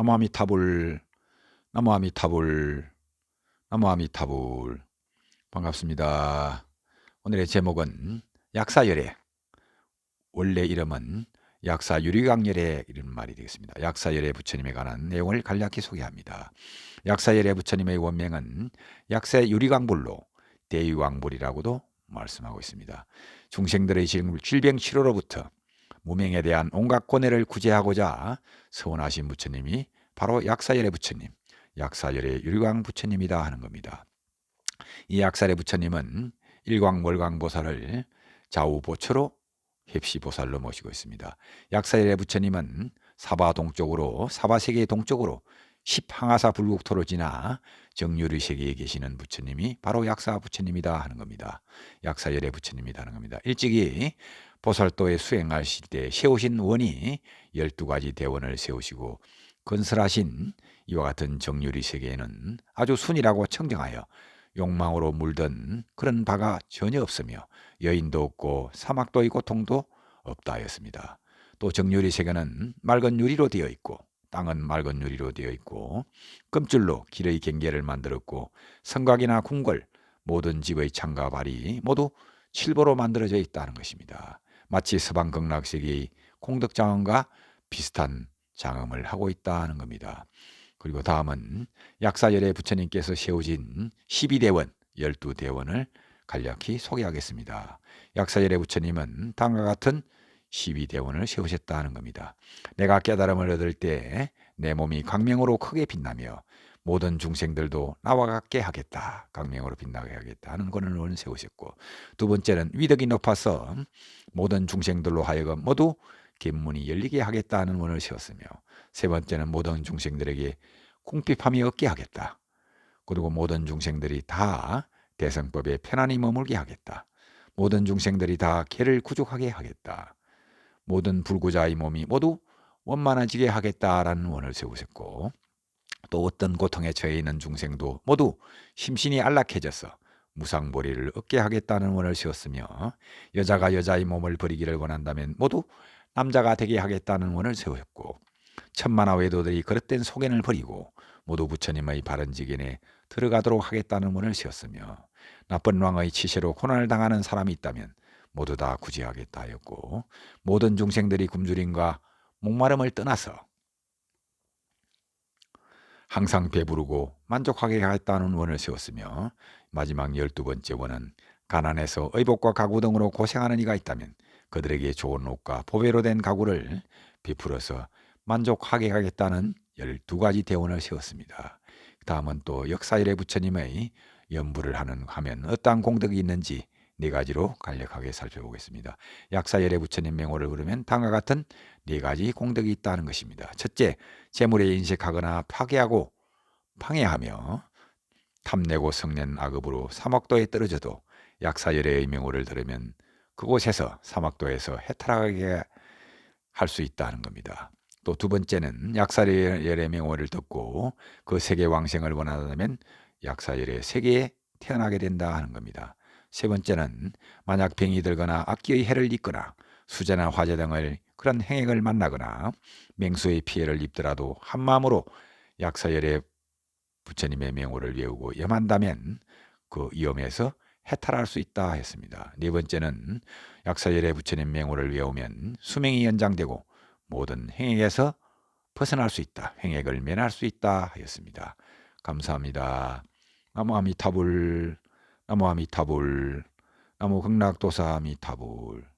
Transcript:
나무 아미타불 나무 아미타불 나무 아미타불 반갑습니다. 오늘의 제목은 약사열애 원래 이름은 약사 유리강열애 이런 말이 되겠습니다. 약사열애 부처님에 관한 내용을 간략히 소개합니다. 약사열애 부처님의 원명은 약사 유리강불로 대유왕불이라고도 말씀하고 있습니다. 중생들의 질병 치료로부터 무명에 대한 온갖 고뇌를 구제하고자 서원하신 부처님이 바로 약사열의 부처님, 약사열의 율광 부처님이다 하는 겁니다. 이 약사열의 부처님은 일광 월광 보살을 좌우보초로 heb시보살로 모시고 있습니다. 약사열의 부처님은 사바 동쪽으로 사바 세계 동쪽으로 십항하사 불국토를 지나 정유리 세계에 계시는 부처님이 바로 약사 부처님이다 하는 겁니다. 약사열의 부처님이다 하는 겁니다. 일찍이 보살도에 수행하실 때 세우신 원이 12가지 대원을 세우시고 건설하신 이와 같은 정유리 세계에는 아주 순이라고 청정하여 욕망으로 물든 그런 바가 전혀 없으며 여인도 없고 사막도 있고 통도 없다 하였습니다. 또 정유리 세계는 맑은 유리로 되어 있고 땅은 맑은 유리로 되어 있고 금줄로 길의 경계를 만들었고 성곽이나 궁궐 모든 집의 창과 발이 모두 칠보로 만들어져 있다는 것입니다. 마치 서방 극락세계의 공덕장엄과 비슷한 장엄을 하고 있다는 겁니다. 그리고 다음은 약사열의 부처님께서 세우신 12대원, 12대원을 간략히 소개하겠습니다. 약사열의 부처님은 다음과 같은 12대원을 세우셨다는 겁니다. 내가 깨달음을 얻을 때 내 몸이 광명으로 크게 빛나며 모든 중생들도 나와 같게 하겠다. 강명으로 빛나게 하겠다 하는 권한을 세우셨고 두 번째는 위덕이 높아서 모든 중생들로 하여금 모두 견문이 열리게 하겠다는 원을 세웠으며 세 번째는 모든 중생들에게 궁핍함이 없게 하겠다. 그리고 모든 중생들이 다 대성법에 편안히 머물게 하겠다. 모든 중생들이 다 개를 구족하게 하겠다. 모든 불구자의 몸이 모두 원만해지게 하겠다라는 원을 세우셨고 또 어떤 고통에 처해 있는 중생도 모두 심신이 안락해져서 무상보리를 얻게 하겠다는 원을 세웠으며 여자가 여자의 몸을 버리기를 원한다면 모두 남자가 되게 하겠다는 원을 세웠고 천만화 외도들이 그릇된 소견을 버리고 모두 부처님의 바른지견에 들어가도록 하겠다는 원을 세웠으며 나쁜 왕의 치세로 고난을 당하는 사람이 있다면 모두 다 구제하겠다 하였고 모든 중생들이 굶주림과 목마름을 떠나서 항상 배부르고 만족하게 하겠다는 원을 세웠으며 마지막 열두 번째 원은 가난해서 의복과 가구 등으로 고생하는 이가 있다면 그들에게 좋은 옷과 보배로 된 가구를 베풀어서 만족하게 하겠다는 열두 가지 대원을 세웠습니다. 다음은 또 역사일의 부처님의 연부를 하는 하면 어떠한 공덕이 있는지 네 가지로 간략하게 살펴보겠습니다. 약사열의 부처님 명호를 부르면 다음과 같은 네 가지 공덕이 있다는 것입니다. 첫째, 재물에 인식하거나 파괴하고 방해하며 탐내고 성낸 악업으로 사막도에 떨어져도 약사열의 명호를 들으면 그곳에서 사막도에서 해탈하게 할 수 있다는 겁니다. 또 두 번째는 약사열의 명호를 듣고 그 세계 왕생을 원한다면 약사열의 세계에 태어나게 된다 하는 겁니다. 세 번째는 만약 병이 들거나 악기의 해를 입거나 수재나 화재 등을 그런 행액을 만나거나 맹수의 피해를 입더라도 한 마음으로 약사열의 부처님의 명호를 외우고 염한다면 그 위험에서 해탈할 수 있다 했습니다. 네 번째는 약사열의 부처님 명호를 외우면 수명이 연장되고 모든 행액에서 벗어날 수 있다. 행액을 면할 수 있다 하였습니다. 감사합니다. 나무 아미타불 나무 아미타불 나무 극락도사 아미타불